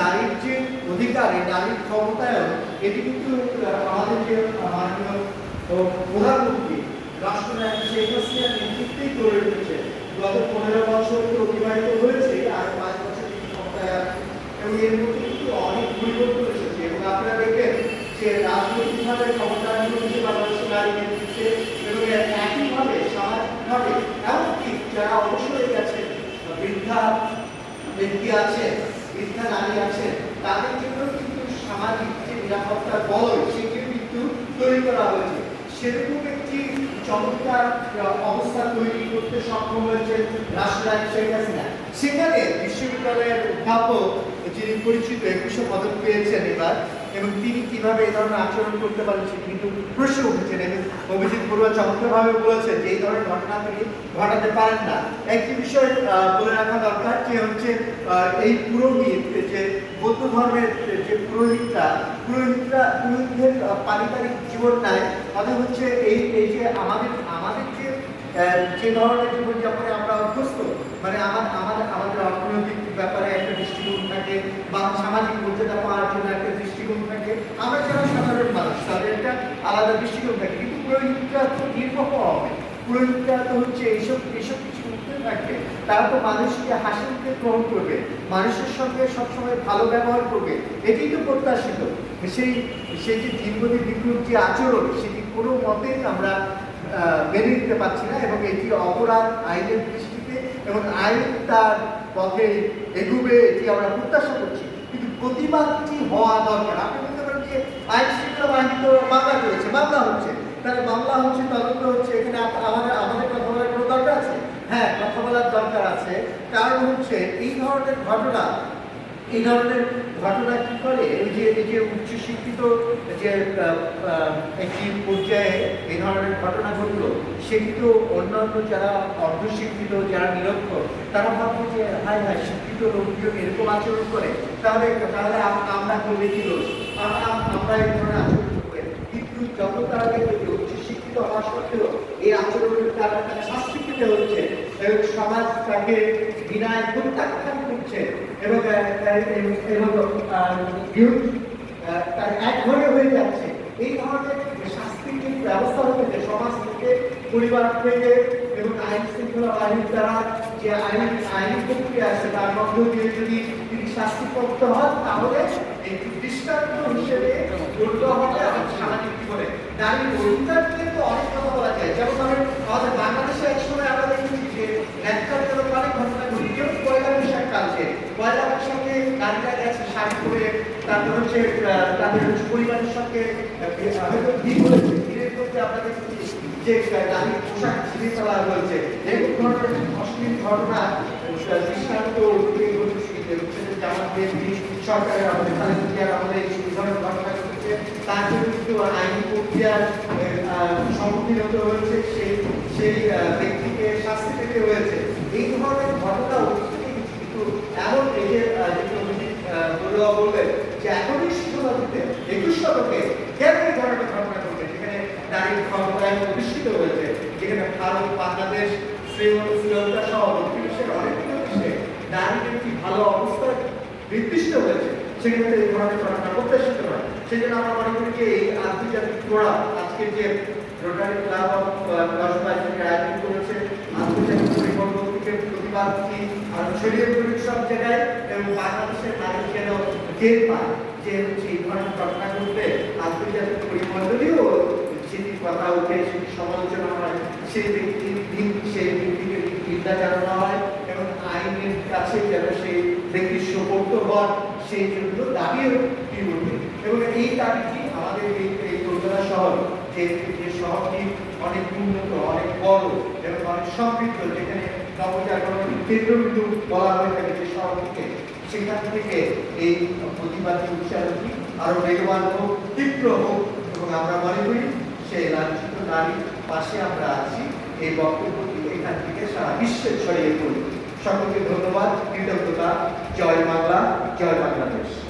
নারীর যে অধিকার এই নারীর ক্ষমতায়ন এটি কিন্তু আমাদের যে মাননীয় প্রধানমন্ত্রী, রাষ্ট্রনায়ক শেখ হাসিনার নেতৃত্বেই গড়ে উঠেছে। গত পনেরো বছর অতিবাহিত হয়েছে, আর পাঁচ বছর তিনি ক্ষমতায় আছেন। এবং এর মধ্যে কিন্তু অনেক পরিবর্তন এসেছে। এবং আপনারা দেখবেন যে রাজনৈতিকভাবে ক্ষমতায়ন হচ্ছে বাংলাদেশের নারী নেতৃত্বে এবং একইভাবে সামাজিকভাবে, এমনকি যারা অবসরে গেছেন বৃদ্ধা ব্যক্তি আছে বৃদ্ধা নারী আছেন তাদের জন্য কিন্তু সামাজিক যে নিরাপত্তার বলয়, সেটিও কিন্তু তৈরি করা হয়েছে। সেরকম একটি চমৎকার অবস্থা তৈরি করতে সক্ষম হয়েছে রাষ্ট্রনায়ক শেখ হাসিনা। সেখানে বিশ্ববিদ্যালয়ের অধ্যাপক যিনি পরিচিত, একুশে পদক পেয়েছেন এবার এবং তিনি কীভাবে এই ধরনের আচরণ করতে পারেন সেটি কিন্তু প্রশ্ন উঠেছেন এবং অভিজিৎ বড়ুয়া চমৎকারভাবে বলেছেন যে এই ধরনের ঘটনা তিনি ঘটাতে পারেন না। একটি বিষয় বলে রাখা দরকার যে হচ্ছে এই পুরোহিত, যে বৌদ্ধ ধর্মের যে পুরোহিতরা পুরোহিতরা, পুরোহিতদের পারিবারিক জীবন নাই তাদের হচ্ছে এই এই যে আমাদের আমাদের যে যে ধরনের জীবনযাপনে আমরা অভ্যস্ত মানে আমার আমাদের আমাদের অর্থনৈতিক ব্যাপারে একটা দৃষ্টিকোণ থাকে বা সামাজিক মর্যাদা পাওয়ার জন্য একটা দৃষ্টিকোণ থাকে আমরা যারা সাধারণ মানুষ তাদের একটা আলাদা দৃষ্টিকোণ থাকে। কিন্তু পুরোহিতরা তো নির্ভর হবে পুরোহিতরা তো হচ্ছে এইসব এইসব কিছু উঠতে থাকবে। তারা তো মানুষকে হাসি গ্রহণ করবে। মানুষের সঙ্গে সবসময় ভালো ব্যবহার করবে। এটি তো প্রত্যাশিত। সেই সেই যে দীর্ঘদিন বিক্রম যে আচরণ, সেটি কোনো মতেই আমরা মেনে নিতে পারছি না এবং এটি অপরাধ আইনের দৃষ্টিতে এবং আইন তার পথে এগুবে এটি আমরা প্রত্যাশা করছি। কিন্তু প্রতিবাদটি হওয়া দরকার। আপনি বলতে পারেন যে আইন শৃঙ্খলা বাহিনী তো মামলা করেছে, মামলা হচ্ছে। তাহলে মামলা হচ্ছে, তদন্ত হচ্ছে, এখানে আমাদের আমাদের কথা বলার কোনো দরকার আছে? হ্যাঁ কথা বলার দরকার আছে। কারণ হচ্ছে, এই ধরনের ঘটনা, এই ধরনের ঘটনা কি করে? এই যে এই যে উচ্চ শিক্ষিত যে একটি পর্যায়ে এই ধরনের ঘটনা ঘটলো, সেটি তো অন্যান্য যারা অর্ধশিক্ষিত, যারা নিরক্ষর, তারা ভাববে যে হাই হাই শিক্ষিত লোকজন এরকম আচরণ করে, তাহলে তাহলে আমরা করলে কি দোষ? আম- আম- আমরা এই ধরনের আচরণ কিন্তু যত তারা দেখবে যে উচ্চ শিক্ষিত হওয়া সত্ত্বেও এই আচরণের তারা তারা শাস্তি পেতে হচ্ছে এবং সমাজ তাকে বিনায় প্রত্যাখ্যান করছে এবং এবং তার এক ঘরে হয়ে যাচ্ছে এই ধরনের শাস্তির যে ব্যবস্থা হচ্ছে সমাজ থেকে পরিবার থেকে এবং আইন শৃঙ্খলা বাহিনীর দ্বারা যে আইন আইন প্রক্রিয়া আছে তার মধ্য দিয়ে যদি তিনি শাস্তিপ্রাপ্ত হন তাহলে একটি দৃষ্টান্ত হিসেবে গণ্য হবে আমাদের সামাজিক জীবনে নারীর অধিকার নিয়ে তো অনেক কথা বলা যায়। যেমন ধরেন, আমাদের বাংলাদেশে এক সময় আমরা দেখেছি যে ন্যাক্কারজনক অনেক ঘটনা ঘটে যেমন পয়লা বৈশাখ কালকে। পয়লা বৈশাখে নারীরা গেছে শাড়ি পরে, তারপর হচ্ছে তাদের হচ্ছে পরিবারের সঙ্গে হয়তো ভিড় হয়েছে ভিড়ের মধ্যে আমরা দেখেছি যে নারী পোশাক ছিঁড়ে ফেলা হয়েছে। এরকম ধরনের অশ্লীল ঘটনা দৃষ্টান্ত জামাত সরকারের আমাদের খালেদা জিয়ার আমাদের এই ধরনের ঘটনা ঘটেছে তার জন্য কিন্তু আইনি প্রক্রিয়ার সম্মুখীন হতে হয়েছে, সেই সেই ব্যক্তিকে শাস্তি পেতে হয়েছে। এই ধরনের ঘটনা কিন্তু এমন এই যে বললেন যে একবিংশ শতাব্দীতে একুশ শতকে কেন এই ধরনের ঘটনা ঘটবে যেখানে নারীর ক্ষমতায়ন প্রতিষ্ঠিত হয়েছে, যেখানে ভারত, বাংলাদেশ শ্রীলঙ্কা সহ দক্ষিণ দেশে নারীর একটি ভালো অবস্থা নির্দিষ্ট হয়েছে? সেক্ষেত্রে এই ধরনের ঘটনা প্রত্যাশিত হয় সেই জন্য আমরা মনে করি যে এই আন্তর্জাতিক ফোরাম আজকে যে রোটারি ক্লাব অফ থেকে আয়োজন করেছে, আন্তর্জাতিক পরিবর্তন থেকে প্রতিবাদটি আর ছড়িয়ে পড়ুক সব জায়গায় এবং বাংলাদেশের নারী যেন টের পায় যে হচ্ছে এই ধরনের ঘটনা ঘটলে আন্তর্জাতিক পরিমণ্ডলেও সেটি কথা উঠে সেটি সমালোচনা হয় সেই ব্যক্তির দিন সেই ব্যক্তিকে নিন্দা জানানো হয় এবং আইনের কাছে যেন সেই ব্যক্তির সোপর্দ হন সেই জন্য দাবিও তিনি এবং এই দাবিটি আমাদের এই কলকাতা শহর, যে শহরটি অনেক উন্নত, অনেক বড় এবং অনেক সমৃদ্ধ, যেখানে নবজাগরণ কেন্দ্রবিন্দু বলা হয়ে থাকে যে শহরটিকে, সেখান থেকে এই প্রতিবাদী উৎসাহটি আরও বেগবান হোক, তীব্র হোক এবং আমরা মনে করি সেই লাঞ্ছিত নারীর পাশে আমরা আছি, এই বক্তব্যটি এখান থেকে সারা বিশ্বে ছড়িয়ে পড়ি সকলকে ধন্যবাদ। কৃতজ্ঞতা। জয় বাংলা জয় বাংলাদেশ।